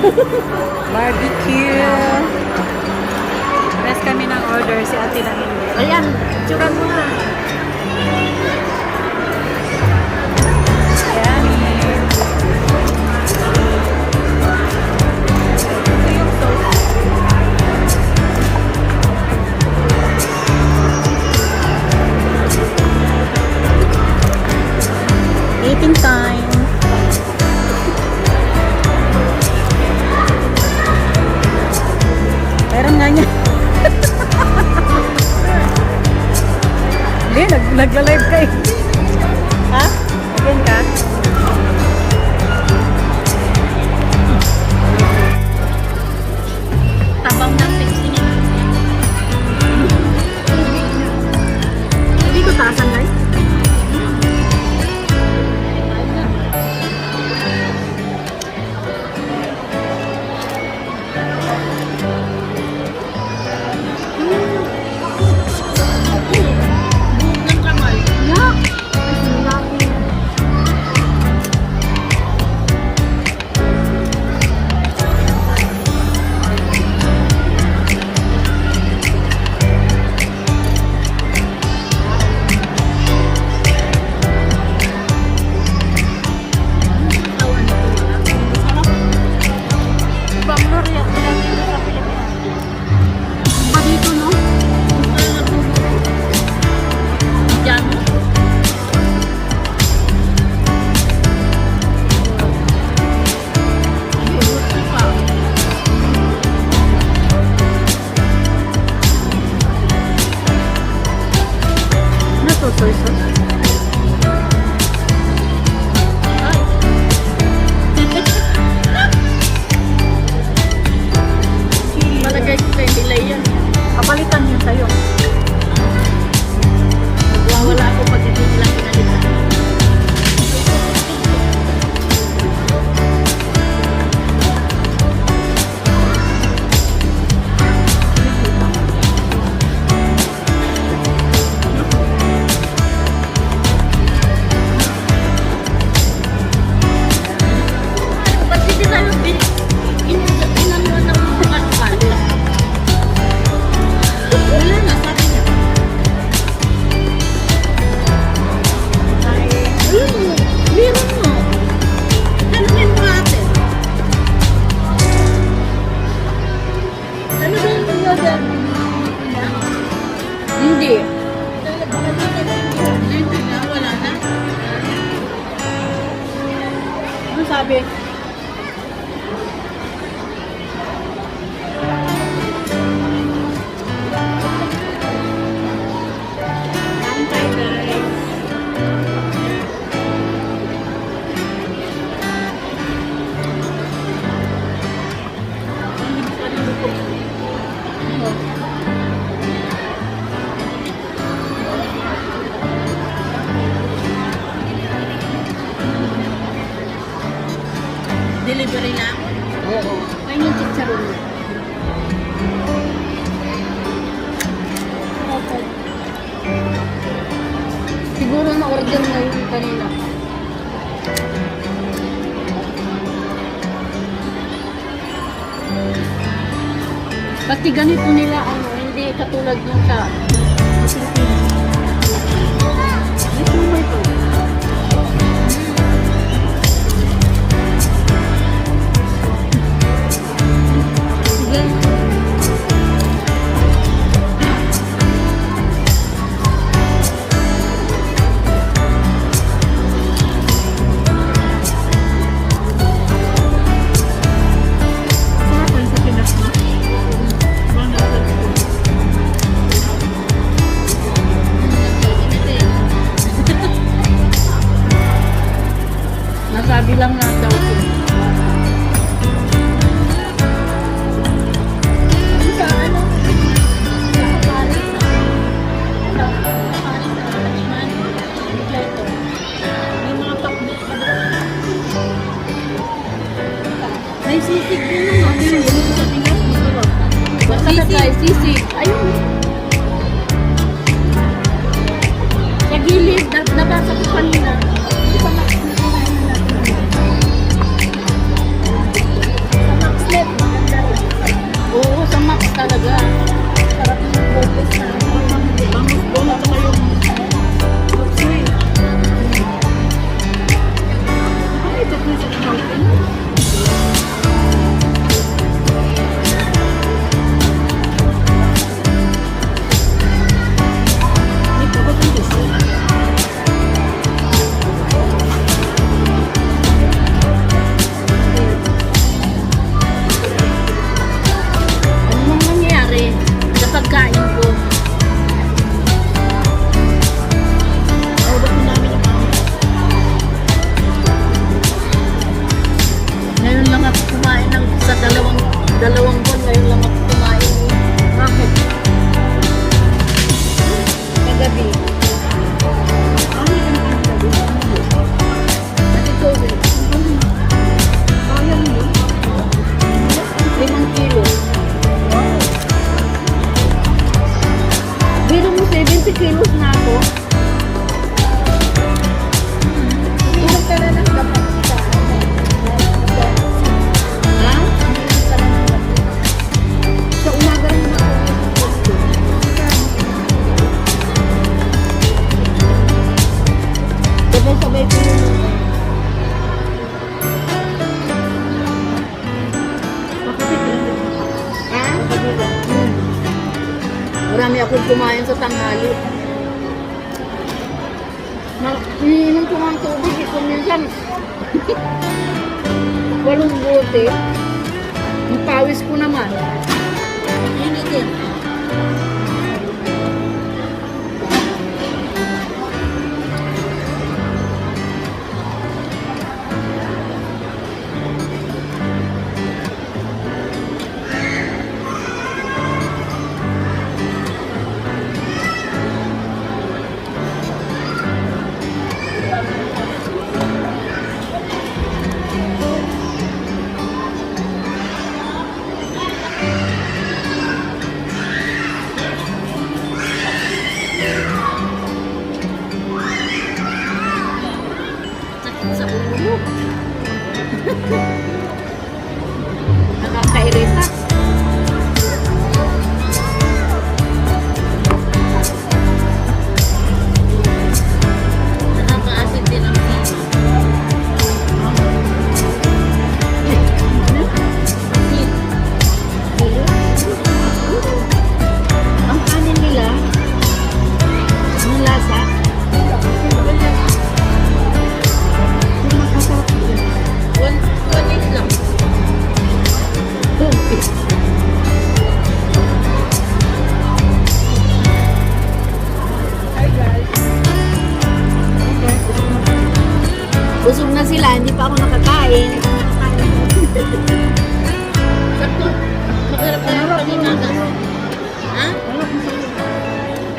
Barbecue. Rest kami ng order. Si ate lang hindi. Ayan, tsura mo na. Eating time. sabi, delivery lang? Oo. Ay, yung chicharon mo. Siguro na-order na yung kanina. Pati ganito nila, ano, hindi katulad nung sa Sabi lang lang daw. Sabay-sabay ko yung... Marami akong kumain sa tanghali. Iniinom ko ng tubig, ito minsan. Walong bote. Ang pawis ko naman. Initin. Yeah.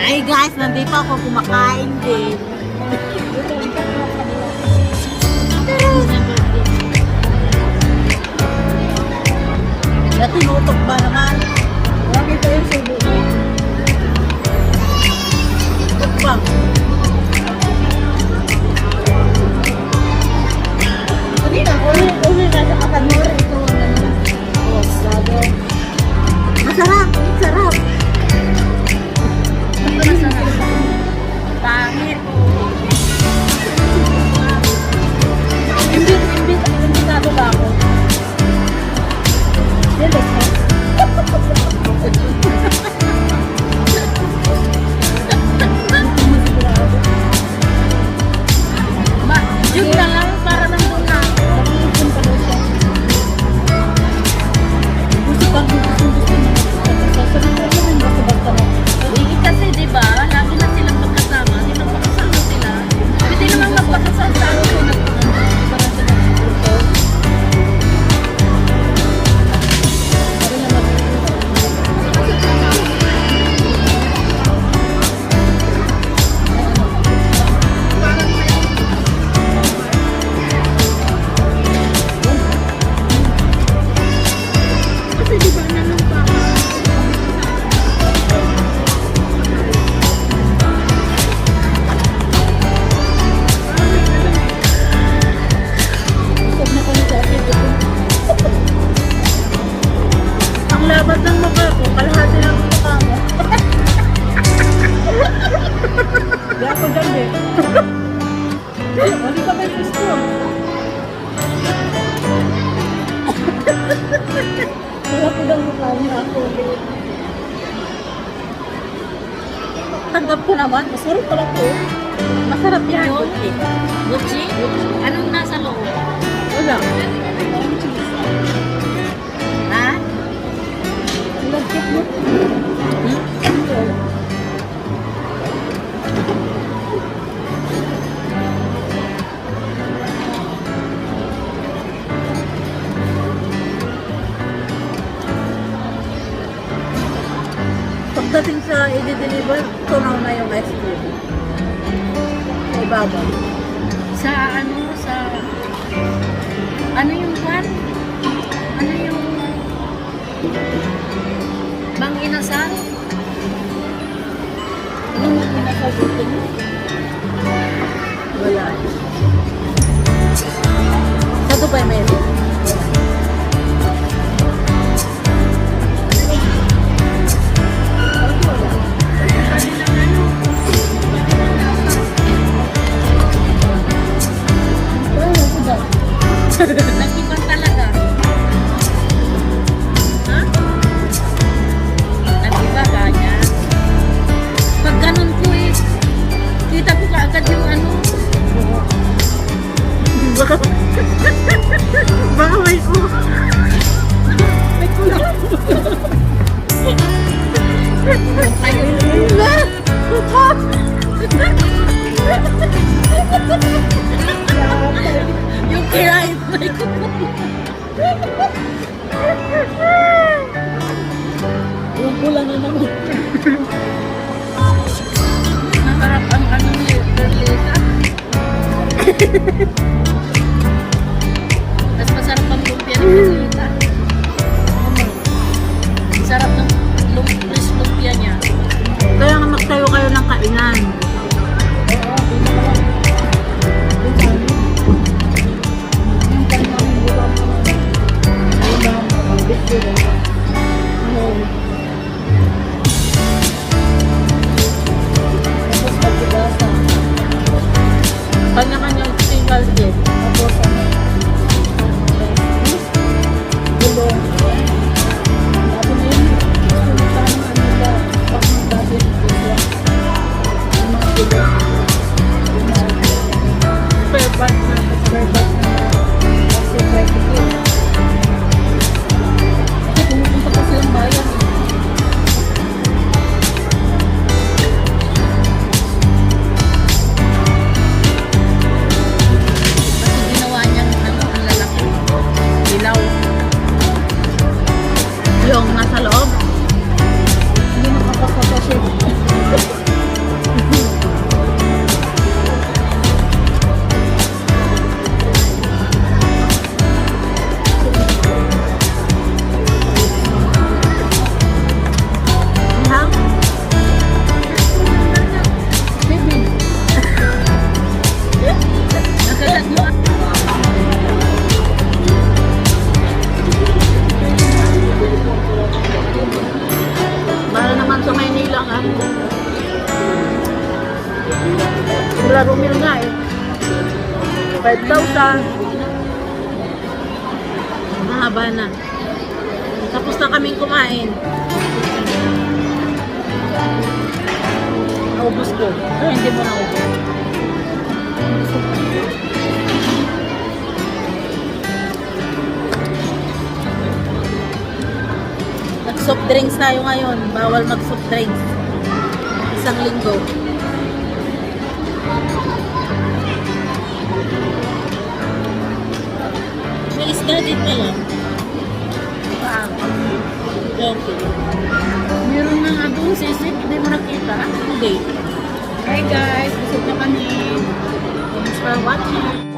Ay guys, nandito ako kumakain din. Natunutok ba naman? Lagi pa yung subo ko. Tukbang. Kanina, kunin, kunin na sa katanuri. Tanggap ko naman. Masarap pala to. Masarap yan. Yun. Gucci? Anong nasa loob? Wala. Ha? Lagkit mo. Pagdating sa i-deliver, tunaw na yung ice cream. Sa ibabaw. Sa ano? Sa... Ano yung pan? Ano yung... Bang inasal? Ano mo pinasagutin mo? Wala. Sa Dubai meron. Yung kulang na naman. Masarap ang ano ni. Mas masarap ang lumpia ni Berlita. Sarap ng lumpia niya. Kaya nga magtayo kayo ng kainan. Yung nasa loob. Hindi makapasa Wala rumil nga eh. 5,000. Mahaba na. Tapos na kaming kumain. Naubos ko. Ay, hindi mo naubos. Nag-soft drinks tayo ngayon. Bawal mag-soft drinks. Isang linggo. Din pala. Ah, Okay. Meron na nga doon sisig, hindi mo nakita. Hindi. Hi guys, busog na kami. Thanks for watching.